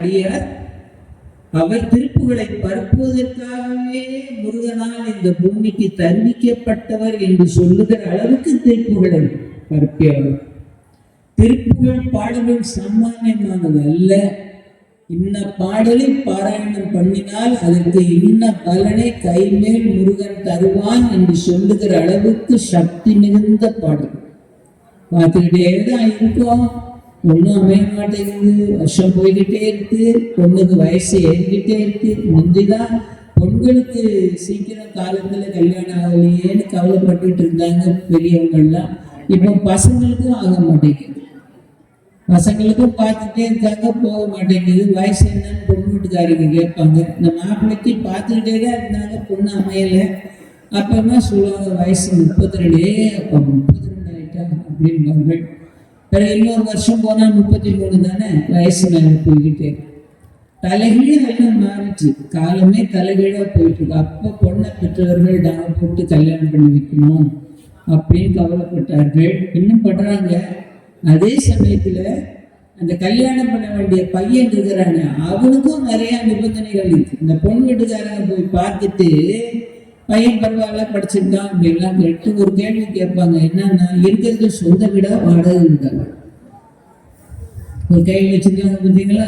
அடியார் அவர் திருப்புகளை பரப்புவதற்காகவே முருகனால் இந்த பூமிக்கு தருவிக்கப்பட்டவர் என்று சொல்லுகிற அளவுக்கு திருப்புகளை பரப்பியவர். திருப்புகள் பாடலும் சாமானியமானது அல்ல. இன்ன பாடலை பாராயணம் பண்ணினால் அதற்கு இன்ன பலனை கைமேல் முருகன் தருவான் என்று சொல்லுகிற அளவுக்கு சக்தி மிகுந்த பாடல். பார்த்துக்கிட்டே தான் இருக்கோம். ஒன்றும் அமைய மாட்டேங்குது வருஷம் போய்கிட்டே இருக்கு. பொண்ணுக்கு வயசு ஏறிக்கிட்டே இருக்கு. முந்திதான் பொண்களுக்கு சீக்கிரம் காலத்துல கல்யாணம் ஆகலையேன்னு கவலைப்பட்டுட்டு இருந்தாங்க பெரியவங்கள்லாம். இப்போ பசங்களுக்கும் ஆக மாட்டேங்குது. பசங்களுக்கும் பார்த்துட்டே இருக்காங்க போக மாட்டேங்குது. வயசு என்னன்னு பொண்ணு வீட்டுக்காரங்க கேட்பாங்க. இந்த மாப்பிள்ளைக்கு பார்த்துக்கிட்டே தான் இருந்தாங்க பொண்ணு அமையலை. அப்பமா சொல்லுவாங்க வயசு முப்பத்தி ரெண்டு அப்போ முப்பத்தி ரெண்டு ஆயிட்டா அப்படின்னு பிறகு இன்னொரு வருஷம் போனால் முப்பத்தி மூணு தானே? வயசு மேலே போய்கிட்டே இருக்கு. தலைகீழ எல்லாம் மாறிச்சு. காலமே தலைகீழாக போயிட்டு இருக்கு. அப்போ பொண்ணை பெற்றவர்கள் டாக போட்டு கல்யாணம் பண்ணி வைக்கணும் அப்படின்னு கவலைப்பட்டார்கள். இன்னும் படுறாங்க. அதே சமயத்தில் அந்த கல்யாணம் பண்ண வேண்டிய பையன் இருக்கிறாங்க அவனுக்கும் நிறைய நிபந்தனைகள் இருக்கு. இந்த பொண்ணு வீட்டுக்காரங்க போய் பார்த்துட்டு பையன் பரவாயில்ல படிச்சிருக்கான் அப்படின்லாம் கேட்டு ஒரு கேள்வி கேட்பாங்க. என்னன்னா இருக்கிறது சொந்த வீடா வாடகை இருந்தாங்க ஒரு கையில் வச்சிருக்காங்க பார்த்தீங்களா